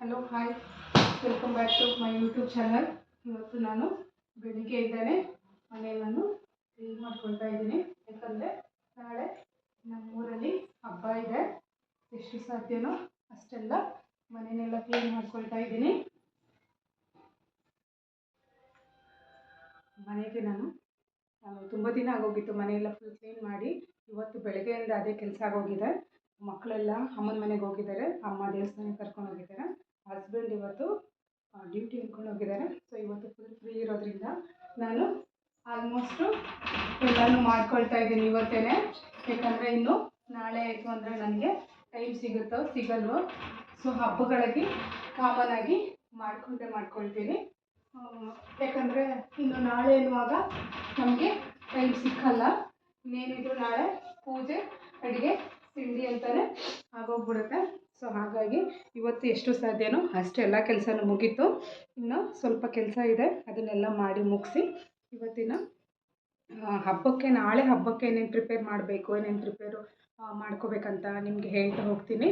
Hello, hi. Welcome back to my YouTube channel ಇವತ್ತು ನಾನು ಬೆಳಿಗ್ಗೆ ಇದ್ದೇನೆ. ಮನೆಯನ್ನು ಕ್ಲೀನ್ ಮಾಡ್ಕೊಳ್ತಾ ಇದ್ದೀನಿ. ಯಾಕಂದರೆ ನಾಳೆ ನಮ್ಮೂರಲ್ಲಿ ಹಬ್ಬ ಇದೆ. ಎಷ್ಟು ಸಾಧ್ಯನೋ ಅಷ್ಟೆಲ್ಲ ಮನೆಯನ್ನೆಲ್ಲ ಕ್ಲೀನ್ ಮಾಡ್ಕೊಳ್ತಾ ಇದ್ದೀನಿ. ಮನೆಗೆ ನಾನು ನಾನು ತುಂಬ ದಿನ ಆಗೋಗಿತ್ತು. ಮನೆಯೆಲ್ಲ ಫುಲ್ ಕ್ಲೀನ್ ಮಾಡಿ ಇವತ್ತು ಬೆಳಗ್ಗೆಯಿಂದ ಅದೇ ಕೆಲಸ ಆಗೋಗಿದೆ. ಮಕ್ಕಳೆಲ್ಲ ಅಮ್ಮನ ಮನೆಗೆ ಹೋಗಿದ್ದಾರೆ. ಅಮ್ಮ ದೇವಸ್ಥಾನಕ್ಕೆ ಕರ್ಕೊಂಡು ಹೋಗಿದ್ದಾರೆ ಹಸ್ಬೆಂಡ್ ಇವತ್ತು ಡ್ಯೂಟಿ ಹಿಡ್ಕೊಂಡು ಹೋಗಿದ್ದಾರೆ. ಸೊ ಇವತ್ತು ಫುಲ್ ಫ್ರೀ ಇರೋದ್ರಿಂದ ನಾನು ಆಲ್ಮೋಸ್ಟು ಎಲ್ಲನೂ ಮಾಡ್ಕೊಳ್ತಾ ಇದ್ದೀನಿ ಇವತ್ತೇ ಯಾಕಂದರೆ ಇನ್ನು ನಾಳೆ ಆಯಿತು ಅಂದರೆ ನನಗೆ ಟೈಮ್ ಸಿಗುತ್ತೋ, ಸಿಗಲ್ವೋ ಸೊ ಹಬ್ಬಗಳಿಗೆ ಕಾಮನ್ ಆಗಿ ಮಾಡ್ಕೊಂಡೇ ಮಾಡ್ಕೊಳ್ತೀನಿ. ಯಾಕಂದರೆ ಇನ್ನು ನಾಳೆ ಎನ್ನುವಾಗ ನಮಗೆ ಟೈಮ್ ಸಿಕ್ಕಲ್ಲ. ಇನ್ನೇನಿದ್ರು ನಾಳೆ ಪೂಜೆ, ಅಡುಗೆ, ತಿಂಡಿ ಅಂತಲೇ ಆಗೋಗ್ಬಿಡುತ್ತೆ. ಸೊ ಹಾಗಾಗಿ ಇವತ್ತು ಎಷ್ಟು ಸಾಧ್ಯನೋ ಅಷ್ಟೆಲ್ಲ ಕೆಲಸನೂ ಮುಗೀತು. ಇನ್ನು ಸ್ವಲ್ಪ ಕೆಲಸ ಇದೆ, ಅದನ್ನೆಲ್ಲ ಮಾಡಿ ಮುಗಿಸಿ ಇವತ್ತಿನ ಹಬ್ಬಕ್ಕೆ, ನಾಳೆ ಹಬ್ಬಕ್ಕೆ ಏನೇನು ಪ್ರಿಪೇರ್ ಮಾಡಬೇಕು, ಏನೇನು ಪ್ರಿಪೇರು ಮಾಡ್ಕೋಬೇಕಂತ ನಿಮಗೆ ಹೇಳ್ತಾ ಹೋಗ್ತೀನಿ.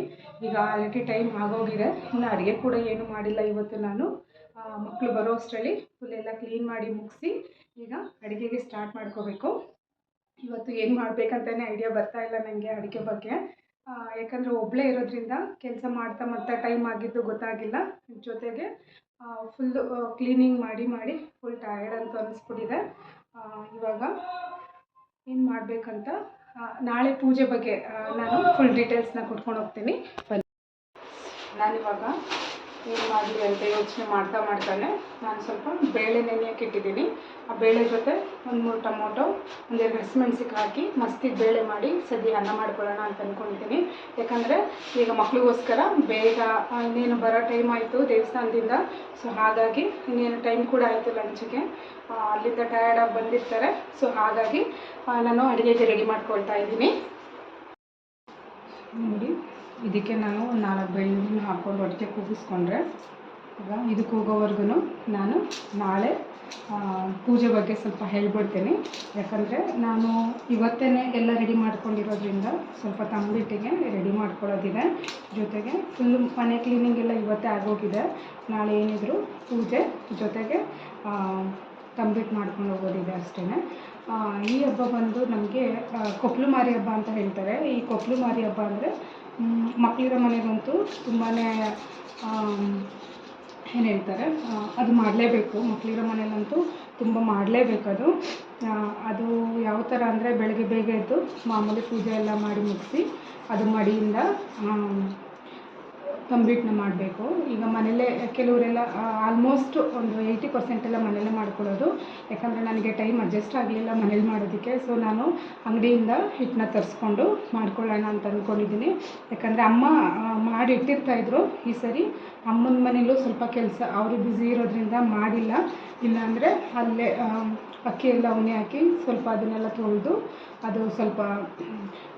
ಈಗ ಆಲ್ರೆಡಿ ಟೈಮ್ ಆಗೋಗಿದೆ. ಇನ್ನು ಅಡುಗೆ ಕೂಡ ಏನು ಮಾಡಿಲ್ಲ ಇವತ್ತು ನಾನು. ಮಕ್ಕಳು ಬರೋ ಅಷ್ಟರಲ್ಲಿ ಫುಲ್ಲೆಲ್ಲ ಕ್ಲೀನ್ ಮಾಡಿ ಮುಗಿಸಿ ಈಗ ಅಡುಗೆಗೆ ಸ್ಟಾರ್ಟ್ ಮಾಡ್ಕೋಬೇಕು. ಇವತ್ತು ಏನು ಮಾಡಬೇಕಂತಲೇ ಐಡಿಯಾ ಬರ್ತಾ ಇಲ್ಲ ನನಗೆ ಅಡುಗೆ ಬಗ್ಗೆ. ಯಾಕಂದರೆ ಒಬ್ಬಳೇ ಇರೋದ್ರಿಂದ ಕೆಲಸ ಮಾಡ್ತಾ ಮಾಡ್ತಾ ಟೈಮ್ ಆಗಿದ್ದು ಗೊತ್ತಾಗಿಲ್ಲ. ಜೊತೆಗೆ ಫುಲ್ಲು ಕ್ಲೀನಿಂಗ್ ಮಾಡಿ ಮಾಡಿ ಫುಲ್ ಟಯರ್ಡ್ ಅಂತ ಅನ್ನಿಸ್ಬಿಟ್ಟಿದೆ ಇವಾಗ ಏನು ಮಾಡಬೇಕಂತ ನಾಳೆ ಪೂಜೆ ಬಗ್ಗೆ ನಾನು ಫುಲ್ ಡೀಟೇಲ್ಸ್ನ ಕೊಟ್ಕೊಂಡು ಹೋಗ್ತೀನಿ. ಬನ್ನಿ. ನಾನಿವಾಗ ಏನು ಮಾಡಲಿ ಅಂತ ಯೋಚನೆ ಮಾಡ್ತಾ ಮಾಡ್ತಾನೆ. ನಾನು ಸ್ವಲ್ಪ ಬೇಳೆ ನೆನೆಯೋಕೆ ಇಟ್ಟಿದ್ದೀನಿ. ಆ ಬೇಳೆ ಜೊತೆ ಒಂದು ಮೂರು ಟೊಮೊಟೊ ಒಂದೆರಡು ಹಸಿಮೆಣ್ಸಿಗೆ ಹಾಕಿ ಮಸ್ತಿಗೆ ಬೇಳೆ ಮಾಡಿ ಸದ್ಯ ಅನ್ನ ಮಾಡ್ಕೊಳ್ಳೋಣ ಅಂತ ಅಂದ್ಕೊಂಡಿದ್ದೀನಿ ಯಾಕಂದರೆ ಈಗ ಮಕ್ಳಿಗೋಸ್ಕರ ಬೇಗ ಇನ್ನೇನು ಬರೋ ಟೈಮ್ ಆಯಿತು ದೇವಸ್ಥಾನದಿಂದ. ಸೊ ಹಾಗಾಗಿ ಇನ್ನೇನು ಟೈಮ್ ಕೂಡ ಆಯಿತು ಲಂಚಿಗೆ. ಅಲ್ಲಿಂದ ಟಯರ್ಡಾಗಿ ಬಂದಿರ್ತಾರೆ. ಸೊ ಹಾಗಾಗಿ ನಾನು ಅಡುಗೆಗೆ ರೆಡಿ ಮಾಡ್ಕೊಳ್ತಾ ಇದ್ದೀನಿ. ನೋಡಿ. ಇದಕ್ಕೆ ನಾನು ನಾಲ್ಕು ಬೆಳ್ಳುಳ್ಳಿನ ಹಾಕ್ಕೊಂಡು ಒಟ್ಟಿಗೆ ಕೂಗಿಸ್ಕೊಂಡ್ರೆ ಈಗ ಇದಕ್ಕೆ ಹೋಗೋವರೆಗೂ ನಾನು ನಾಳೆ ಪೂಜೆ ಬಗ್ಗೆ ಸ್ವಲ್ಪ ಹೇಳ್ಬಿಡ್ತೀನಿ. ಯಾಕಂದರೆ ನಾನು ಇವತ್ತೇ ಎಲ್ಲ ರೆಡಿ ಮಾಡ್ಕೊಂಡಿರೋದ್ರಿಂದ ಸ್ವಲ್ಪ ತಂಬಿಟ್ಟಿಗೆ ರೆಡಿ ಮಾಡ್ಕೊಳ್ಳೋದಿದೆ. ಜೊತೆಗೆ ಫುಲ್ಲು ಮನೆ ಕ್ಲೀನಿಂಗ್ ಎಲ್ಲ ಇವತ್ತೇ ಆಗೋಗಿದೆ. ನಾಳೆ ಏನಿದ್ರು ಪೂಜೆ ಜೊತೆಗೆ ತಂಬಿಟ್ಟು ಮಾಡ್ಕೊಂಡು ಹೋಗೋದಿದೆ ಅಷ್ಟೇ ಈ ಹಬ್ಬ ಬಂದು ನಮಗೆ ಕೊಪ್ಪಲು ಮಾರಿ ಹಬ್ಬ ಅಂತ ಹೇಳ್ತಾರೆ. ಈ ಕೊಪ್ಪಲು ಮಾರಿ ಹಬ್ಬ ಅಂದರೆ ಮಕ್ಕಳಿರೋ ಮನೆಗಂತೂ ತುಂಬಾ ಏನು ಹೇಳ್ತಾರೆ ಅದು ಮಾಡಲೇಬೇಕು. ಮಕ್ಕಳಿರೋ ಮನೇಲಂತೂ ತುಂಬ ಮಾಡಲೇಬೇಕು ಅದು. ಅದು ಯಾವ ಥರ ಅಂದರೆ ಬೆಳಗ್ಗೆ ಬೇಗ ಎದ್ದು ಮಾಮೂಲಿ ಪೂಜೆ ಎಲ್ಲ ಮಾಡಿ ಮುಗಿಸಿ, ಅದು ಮಡಿಯಿಂದ ತಂಬಿಟ್ಟನ್ನ ಮಾಡಬೇಕು. ಈಗ ಮನೆಯಲ್ಲೇ ಕೆಲವರೆಲ್ಲ ಆಲ್ಮೋಸ್ಟ್ ಒಂದು ಏಯ್ಟಿ ಪರ್ಸೆಂಟ್ ಎಲ್ಲ ಮನೆಯಲ್ಲೇ ಮಾಡ್ಕೊಳ್ಳೋದು. ಯಾಕಂದರೆ ನನಗೆ ಟೈಮ್ ಅಡ್ಜಸ್ಟ್ ಆಗಲಿಲ್ಲ ಮನೇಲಿ ಮಾಡೋದಕ್ಕೆ. ಸೊ ನಾನು ಅಂಗಡಿಯಿಂದ ಹಿಟ್ಟನ್ನ ತರಿಸ್ಕೊಂಡು ಮಾಡ್ಕೊಳ್ಳೋಣ ಅಂತ ಅಂದ್ಕೊಂಡಿದ್ದೀನಿ ಯಾಕಂದರೆ ಅಮ್ಮ ಮಾಡಿ ಇಟ್ಟಿರ್ತಾಯಿದ್ರು ಈ ಸರಿ. ಅಮ್ಮನ ಮನೇಲೂ ಸ್ವಲ್ಪ ಕೆಲಸ, ಅವರು ಬ್ಯುಸಿ ಇರೋದ್ರಿಂದ ಮಾಡಿಲ್ಲ. ಇಲ್ಲಾಂದರೆ ಅಲ್ಲೇ ಅಕ್ಕಿ ಎಲ್ಲ ಹಾಕಿ ಸ್ವಲ್ಪ ಅದನ್ನೆಲ್ಲ ತೊಳೆದು ಅದು ಸ್ವಲ್ಪ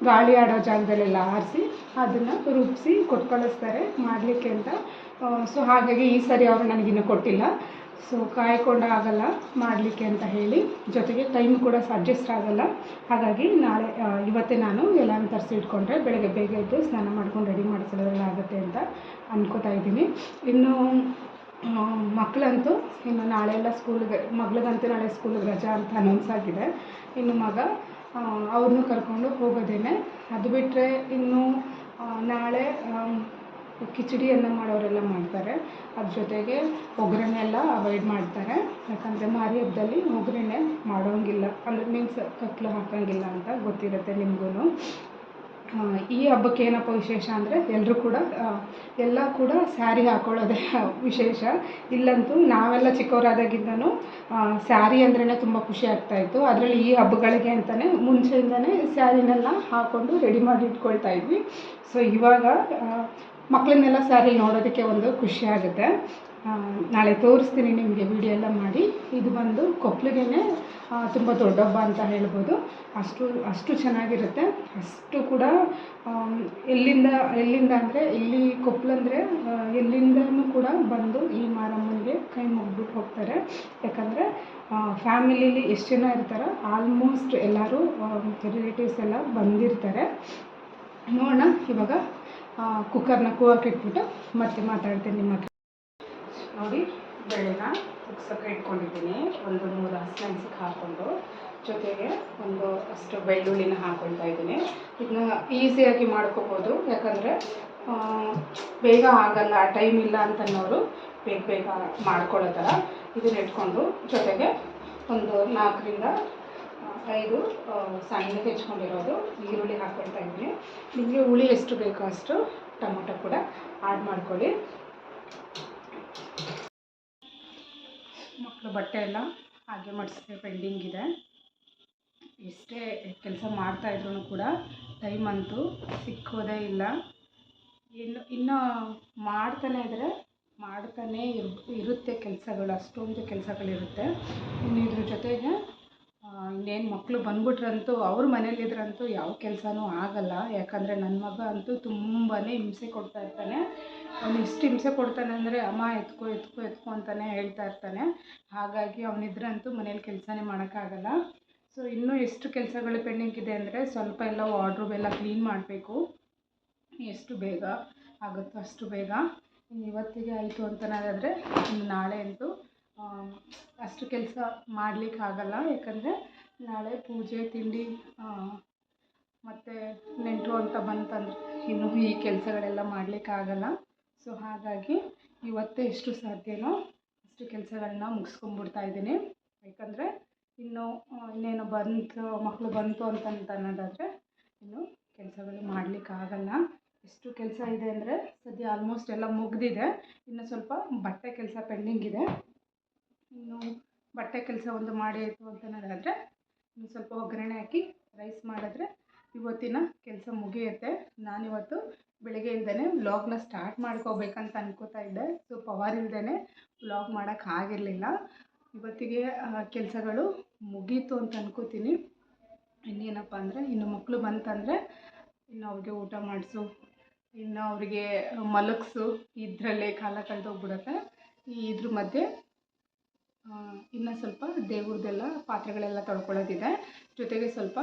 ಗಾಳಿ ಆಡೋ ಜಾಗದಲ್ಲೆಲ್ಲ ಆರಿಸಿ ಅದನ್ನು ರುಬ್ಬಿಸಿ ಕೊಟ್ಟು ಕಳಿಸ್ತಾರೆ ಮಾಡಲಿಕ್ಕೆ ಅಂತ. ಸೊ ಹಾಗಾಗಿ ಈ ಸರಿ ಅವರು ನನಗಿನ್ನೂ ಕೊಟ್ಟಿಲ್ಲ. ಸೊ ಕಾಯ್ಕೊಂಡು ಆಗಲ್ಲ ಮಾಡಲಿಕ್ಕೆ ಅಂತ ಹೇಳಿ ಜೊತೆಗೆ ಟೈಮ್ ಕೂಡ ಅಡ್ಜಸ್ಟ್ ಆಗಲ್ಲ. ಹಾಗಾಗಿ ನಾಳೆ ಇವತ್ತೇ ನಾನು ಎಲ್ಲನೂ ತರಿಸಿ ಇಟ್ಕೊಂಡ್ರೆ ಬೆಳಗ್ಗೆ ಬೇಗ ಎದ್ದು ಸ್ನಾನ ಮಾಡ್ಕೊಂಡು ರೆಡಿ ಮಾಡ್ಕೊಳ್ಳೋದ್ರಲ್ಲಿ ಆಗುತ್ತೆ ಅಂತ ಅಂದ್ಕೋತಾ ಇದ್ದೀನಿ. ಇನ್ನು ಮಕ್ಕಳಂತೂ ಇನ್ನು ನಾಳೆ ಎಲ್ಲ ಸ್ಕೂಲ್ಗೆ, ಮಗಳಿಗಂತೂ ನಾಳೆ ಸ್ಕೂಲಿಗೆ ರಜಾ ಅಂತ ಅನೌನ್ಸ್ ಆಗಿದೆ. ಇನ್ನು ಮಗ ಅವ್ರನ್ನೂ ಕರ್ಕೊಂಡು ಹೋಗೋದೇನೆ. ಅದು ಬಿಟ್ಟರೆ ಇನ್ನು ನಾಳೆ ಕಿಚಡಿಯನ್ನು ಮಾಡೋರೆಲ್ಲ ಮಾಡ್ತಾರೆ. ಅದ್ರ ಜೊತೆಗೆ ಒಗ್ಗರಣೆ ಎಲ್ಲ ಅವಾಯ್ಡ್ ಮಾಡ್ತಾರೆ. ಯಾಕಂದರೆ ಮಾರಿ ಹಬ್ಬದಲ್ಲಿ ಒಗ್ಗರಣೆ ಮಾಡೋಂಗಿಲ್ಲ. ಅಂದರೆ ಮೀನ್ಸ್ ಕತ್ಲು ಹಾಕೋಂಗಿಲ್ಲ ಅಂತ ಗೊತ್ತಿರುತ್ತೆ ನಿಮಗೂ ಈ ಹಬ್ಬಕ್ಕೆ ಏನಪ್ಪ ವಿಶೇಷ ಅಂದರೆ ಎಲ್ಲರೂ ಕೂಡ ಎಲ್ಲ ಕೂಡ ಸ್ಯಾರಿ ಹಾಕ್ಕೊಳ್ಳೋದೇ ವಿಶೇಷ. ಇಲ್ಲಂತೂ ನಾವೆಲ್ಲ ಚಿಕ್ಕವರಾದಾಗಿಂದನೂ ಸ್ಯಾರಿ ಅಂದ್ರೇ ತುಂಬ ಖುಷಿ ಆಗ್ತಾಯಿತ್ತು ಅದರಲ್ಲಿ ಈ ಹಬ್ಬಗಳಿಗೆ ಅಂತಲೇ ಮುಂಚೆಯಿಂದನೇ ಸ್ಯಾರಿನೆಲ್ಲ ಹಾಕ್ಕೊಂಡು ರೆಡಿ ಮಾಡಿ ಇಟ್ಕೊಳ್ತಾ ಇದ್ವಿ. ಸೊ ಇವಾಗ ಮಕ್ಕಳನ್ನೆಲ್ಲ ಸ್ಯಾರಿ ನೋಡೋದಕ್ಕೆ ಒಂದು ಖುಷಿ ಆಗುತ್ತೆ. ನಾಳೆ ತೋರಿಸ್ತೀನಿ ನಿಮಗೆ ವಿಡಿಯೋ ಎಲ್ಲ ಮಾಡಿ. ಇದು ಬಂದು ಕೊಪ್ಪಳಿಗೆ ತುಂಬ ದೊಡ್ಡ ಹಬ್ಬ ಅಂತ ಹೇಳ್ಬೋದು. ಅಷ್ಟು ಅಷ್ಟು ಚೆನ್ನಾಗಿರುತ್ತೆ. ಅಷ್ಟು ಕೂಡ ಎಲ್ಲಿಂದ ಎಲ್ಲಿಂದ ಅಂದರೆ, ಇಲ್ಲಿ ಕೊಪ್ಪಳ ಅಂದರೆ ಎಲ್ಲಿಂದನೂ ಕೂಡ ಬಂದು ಈ ಮಾರಮ್ಮನಿಗೆ ಕೈ ಮುಗ್ಬಿಟ್ಟು ಹೋಗ್ತಾರೆ. ಯಾಕಂದರೆ ಫ್ಯಾಮಿಲಿಲಿ ಎಷ್ಟು ಜನ ಇರ್ತಾರೋ, ಆಲ್ಮೋಸ್ಟ್ ಎಲ್ಲರೂ ರಿಲೇಟಿವ್ಸ್ ಎಲ್ಲ ಬಂದಿರ್ತಾರೆ. ನೋಡೋಣ, ಇವಾಗ ಕುಕ್ಕರ್ನ ಕೂಗಕ್ಕೆ ಇಟ್ಬಿಟ್ಟು ಮತ್ತೆ ಮಾತಾಡ್ತೀನಿ ನಿಮ್ಮ ಹತ್ರ. ನೋಡಿ ಬೇಳೆನ ಕುಗ್ಸೋಕೆ ಇಟ್ಕೊಂಡಿದ್ದೀನಿ. ಒಂದು ಮೂರು ಹಸಿಮೆಣ್ಸಿಗೆ ಹಾಕ್ಕೊಂಡು. ಜೊತೆಗೆ ಒಂದು ಅಷ್ಟು ಬೆಳ್ಳುಳ್ಳಿನ ಹಾಕ್ಕೊಳ್ತಾ ಇದ್ದೀನಿ. ಇದನ್ನ ಈಸಿಯಾಗಿ ಮಾಡ್ಕೋಬೋದು. ಯಾಕಂದರೆ ಬೇಗ ಆಗಲ್ಲ ಟೈಮ್ ಇಲ್ಲ ಅಂತನ್ನೋರು ಬೇಗ ಬೇಗ ಮಾಡ್ಕೊಳ್ಳೋ ಥರ ಇದನ್ನ ಇಟ್ಕೊಂಡು ಜೊತೆಗೆ ಒಂದು ನಾಲ್ಕರಿಂದ ಐದು ಸಣ್ಣಗೆ ಹೆಚ್ಕೊಂಡಿರೋದು ಈರುಳ್ಳಿ ಹಾಕ್ಕೊಳ್ತಾ ಇದ್ದೀನಿ. ನಿಮಗೆ ಹುಳಿ ಎಷ್ಟು ಬೇಕೋ ಅಷ್ಟು ಟೊಮೊಟೊ ಕೂಡ ಆ್ಯಡ್ ಮಾಡ್ಕೊಳ್ಳಿ. ಮಕ್ಕಳು ಬಟ್ಟೆ ಎಲ್ಲ ಹಾಗೆ ಮಡಿಸಿದೆ ಪೆಂಡಿಂಗ್ ಇದೆ. ಎಷ್ಟೇ ಕೆಲಸ ಮಾಡ್ತಾಯಿದ್ರು ಕೂಡ ಟೈಮ್ ಅಂತೂ ಸಿಕ್ಕೋದೇ ಇಲ್ಲ. ಇನ್ನು ಇನ್ನು ಮಾಡ್ತಾನೆ ಇದ್ದರೆ ಮಾಡ್ತಾನೇ ಇರು, ಇರುತ್ತೆ ಕೆಲಸಗಳು, ಅಷ್ಟೊಂದು ಕೆಲಸಗಳಿರುತ್ತೆ. ಇನ್ನು ಇದ್ರ ಜೊತೆಗೆ ಇನ್ನೇನು ಮಕ್ಕಳು ಬಂದ್ಬಿಟ್ರಂತೂ ಅವ್ರ ಮನೇಲಿದ್ರಂತೂ ಯಾವ ಕೆಲಸನೂ ಆಗಲ್ಲ. ಯಾಕಂದರೆ ನನ್ನ ಮಗ ಅಂತೂ ತುಂಬಾ ಹಿಂಸೆ ಕೊಡ್ತಾ ಇರ್ತಾನೆ. ಅವ್ನು ಎಷ್ಟು ಹಿಂಸೆ ಕೊಡ್ತಾನೆ ಅಂದರೆ ಅಮ್ಮ ಎತ್ಕೊ ಎತ್ಕೊ ಎತ್ಕೊ ಅಂತಾನೆ ಹೇಳ್ತಾ ಇರ್ತಾನೆ. ಹಾಗಾಗಿ ಅವನಿದ್ರಂತೂ ಮನೇಲಿ ಕೆಲಸನೇ ಮಾಡೋಕ್ಕಾಗಲ್ಲ. ಸೊ ಇನ್ನೂ ಎಷ್ಟು ಕೆಲಸಗಳು ಪೆಂಡಿಂಗ್ ಇದೆ ಅಂದರೆ ಸ್ವಲ್ಪ ಎಲ್ಲ ವಾರ್ಡ್ರೋಬ್ ಎಲ್ಲ ಕ್ಲೀನ್ ಮಾಡಬೇಕು. ಎಷ್ಟು ಬೇಗ ಆಗುತ್ತೋ ಅಷ್ಟು ಬೇಗ. ಇವತ್ತಿಗೆ ಆಯಿತು ಅಂತನಾದರೆ ಇನ್ನು ನಾಳೆ ಅಂತೂ ಅಷ್ಟು ಕೆಲಸ ಮಾಡಲಿಕ್ಕಾಗಲ್ಲ. ಯಾಕಂದರೆ ನಾಳೆ ಪೂಜೆ, ತಿಂಡಿ ಮತ್ತು ನೆಂಟರು ಅಂತ ಬಂತಂದ್ರೆ ಇನ್ನು ಈ ಕೆಲಸಗಳೆಲ್ಲ ಮಾಡಲಿಕ್ಕಾಗಲ್ಲ ಸೊ ಹಾಗಾಗಿ ಇವತ್ತೇ ಎಷ್ಟು ಸಾಧ್ಯನೋ ಅಷ್ಟು ಕೆಲಸಗಳನ್ನ ಮುಗಿಸ್ಕೊಂಬಿಡ್ತಾ ಇದ್ದೀನಿ. ಯಾಕಂದರೆ ಇನ್ನು ಇನ್ನೇನು ಬಂತು ಮಕ್ಕಳು ಬಂತು ಅಂತ ಅನ್ನೋದಾದರೆ ಇನ್ನು ಕೆಲಸಗಳು ಮಾಡಲಿಕ್ಕಾಗಲ್ಲ ಎಷ್ಟು ಕೆಲಸ ಇದೆ ಅಂದರೆ ಸದ್ಯ ಆಲ್ಮೋಸ್ಟ್ ಎಲ್ಲ ಮುಗಿದಿದೆ. ಇನ್ನು ಸ್ವಲ್ಪ ಬಟ್ಟೆ ಕೆಲಸ ಪೆಂಡಿಂಗ್ ಇದೆ. ಇನ್ನು ಬಟ್ಟೆ ಕೆಲಸ ಒಂದು ಮಾಡಿ ಆಯಿತು ಅಂತ ಅನ್ನೋದಾದರೆ ಇನ್ನು ಸ್ವಲ್ಪ ಒಗ್ಗರಣೆ ಹಾಕಿ ರೈಸ್ ಮಾಡಿದ್ರೆ ಇವತ್ತಿನ ಕೆಲಸ ಮುಗಿಯುತ್ತೆ. ನಾನಿವತ್ತು ಬೆಳಗ್ಗೆಯಿಂದನೇ ವ್ಲಾಗ್ನ ಸ್ಟಾರ್ಟ್ ಮಾಡ್ಕೋಬೇಕಂತ ಅನ್ಕೋತಾ ಇದ್ದೆ. ಸೊ ಪವರ್ ಇಲ್ಲದೇ ವ್ಲಾಗ್ ಮಾಡೋಕ್ಕಾಗಿರಲಿಲ್ಲ ಇವತ್ತಿಗೆ ಕೆಲಸಗಳು ಮುಗೀತು ಅಂತ ಅನ್ಕೋತೀನಿ. ಇನ್ನೇನಪ್ಪ ಅಂದರೆ, ಇನ್ನು ಮಕ್ಕಳು ಬಂತಂದರೆ ಇನ್ನು ಅವ್ರಿಗೆ ಊಟ ಮಾಡಿಸು. ಇನ್ನು ಅವರಿಗೆ ಮಲಗಿಸು. ಇದರಲ್ಲೇ ಕಾಲ ಕಳೆದೋಗ್ಬಿಡತ್ತೆ. ಇದ್ರ ಮಧ್ಯೆ ಇನ್ನು ಸ್ವಲ್ಪ ದೇವ್ರದ್ದೆಲ್ಲ ಪಾತ್ರೆಗಳೆಲ್ಲ ತೊಳ್ಕೊಳ್ಳೋದಿದೆ. ಜೊತೆಗೆ ಸ್ವಲ್ಪ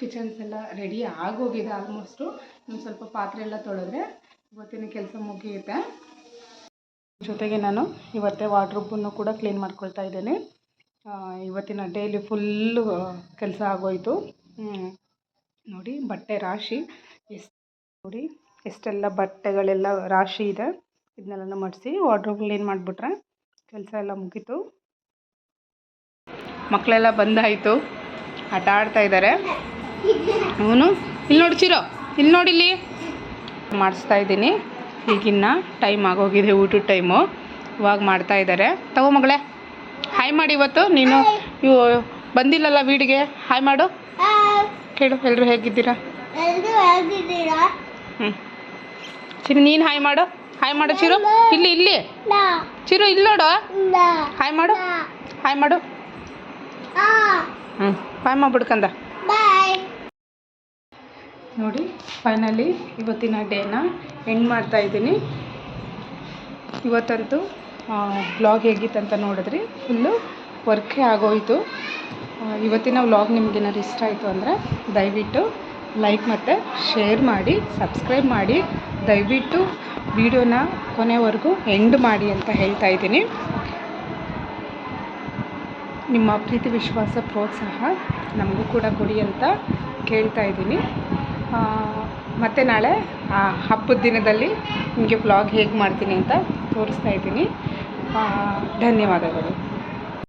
ಕಿಚನ್ಸ್ ಎಲ್ಲ ರೆಡಿ ಆಗೋಗಿದೆ ಆಲ್ಮೋಸ್ಟು ಇನ್ನು ಸ್ವಲ್ಪ ಪಾತ್ರೆ ಎಲ್ಲ ತೊಳೆದ್ರೆ ಇವತ್ತಿನ ಕೆಲಸ ಮುಗಿಯುತ್ತೆ. ಜೊತೆಗೆ ನಾನು ಇವತ್ತೇ ವಾರ್ಡ್ರೋಬನ್ನು ಕೂಡ ಕ್ಲೀನ್ ಮಾಡ್ಕೊಳ್ತಾ ಇದ್ದೇನೆ. ಇವತ್ತಿನ ಡೈಲಿ ಫುಲ್ಲು ಕೆಲಸ ಆಗೋಯಿತು. ನೋಡಿ, ಬಟ್ಟೆ ರಾಶಿ. ಎಷ್ಟು, ನೋಡಿ, ಎಷ್ಟೆಲ್ಲ ಬಟ್ಟೆಗಳೆಲ್ಲ ರಾಶಿ ಇದೆ. ಇದನ್ನೆಲ್ಲ ಮಡಿಸಿ ವಾರ್ಡ್ರೂಬ್ ಕ್ಲೀನ್ ಮಾಡಿಬಿಟ್ರೆ ಕೆಲಸ ಎಲ್ಲ ಮುಗೀತು. ಮಕ್ಕಳೆಲ್ಲ ಬಂದಾಯಿತು. ಆಟ ಆಡ್ತಾ ಇದ್ದಾರೆ ಅವನು ಇಲ್ಲಿ ನೋಡ್ಚಿರೋ ಇಲ್ಲಿ ನೋಡಿ ಇಲ್ಲಿ. ಮಾಡಿಸ್ತಾ ಇದ್ದೀನಿ. ಈಗಿನ್ನ ಟೈಮ್ ಆಗೋಗಿದೆ ಊಟದ ಟೈಮು ಇವಾಗ ಮಾಡ್ತಾ ಇದ್ದಾರೆ ತಗೋ ಮಗಳೇ ಹಾಯ್ ಮಾಡಿ ಇವತ್ತು. ನೀನು ಇವು ಬಂದಿಲ್ಲಲ್ಲ ವೀಡಿಗೆ. ಹಾಯ್ ಮಾಡು. ಕೇಳು ಎಲ್ಲರೂ ಹೇಗಿದ್ದೀರಾ? ಹ್ಞೂ ಸರಿ ನೀನು ಹಾಯ್ ಮಾಡು. ಹಾಯ್ ಮಾಡು ಚಿರು. ಇಲ್ಲಿ ಇಲ್ಲಿ. ಚಿರು ಇಲ್ಲಿ ನೋಡು. ಹಾಯ್ ಮಾಡು. ಹಾಯ್ ಮಾಡು. ಹ್ಞೂ ಹಾಯ್ ಮಾಡ್ಬಿಡ್ಕಂದ ಬಾಯ್ ನೋಡಿ ಫೈನಲಿ ಇವತ್ತಿನ ಡೇನ ಎಂಡ್ ಮಾಡ್ತಾ ಇದ್ದೀನಿ. ಇವತ್ತಂತೂ ವ್ಲಾಗ್ ಹೇಗಿತ್ತಂತ ನೋಡಿದ್ರಿ. ಫುಲ್ಲು ವರ್ಕೇ ಆಗೋಯಿತು. ಇವತ್ತಿನ ವ್ಲಾಗ್ ನಿಮಗೇನಾದ್ರು ಇಷ್ಟ ಆಯಿತು ಅಂದರೆ ದಯವಿಟ್ಟು ಲೈಕ್ ಮತ್ತು ಶೇರ್ ಮಾಡಿ ಸಬ್ಸ್ಕ್ರೈಬ್ ಮಾಡಿ. ದಯವಿಟ್ಟು ವಿಡಿಯೋನ ಕೊನೆವರೆಗೂ ಎಂಡ್ ಮಾಡಿ ಅಂತ ಹೇಳ್ತಾ ಇದ್ದೀನಿ. ನಿಮ್ಮ ಪ್ರೀತಿ ವಿಶ್ವಾಸ ಪ್ರೋತ್ಸಾಹ ನಮಗೂ ಕೂಡ ಕೊಡಿ ಅಂತ ಕೇಳ್ತಾ ಇದ್ದೀನಿ. ಮತ್ತು ನಾಳೆ ಆ ಹಬ್ಬದ ದಿನದಲ್ಲಿ ನಿಮಗೆ ಬ್ಲಾಗ್ ಹೇಗೆ ಮಾಡ್ತೀನಿ ಅಂತ ತೋರಿಸ್ತಾ ಇದ್ದೀನಿ. ಧನ್ಯವಾದಗಳು.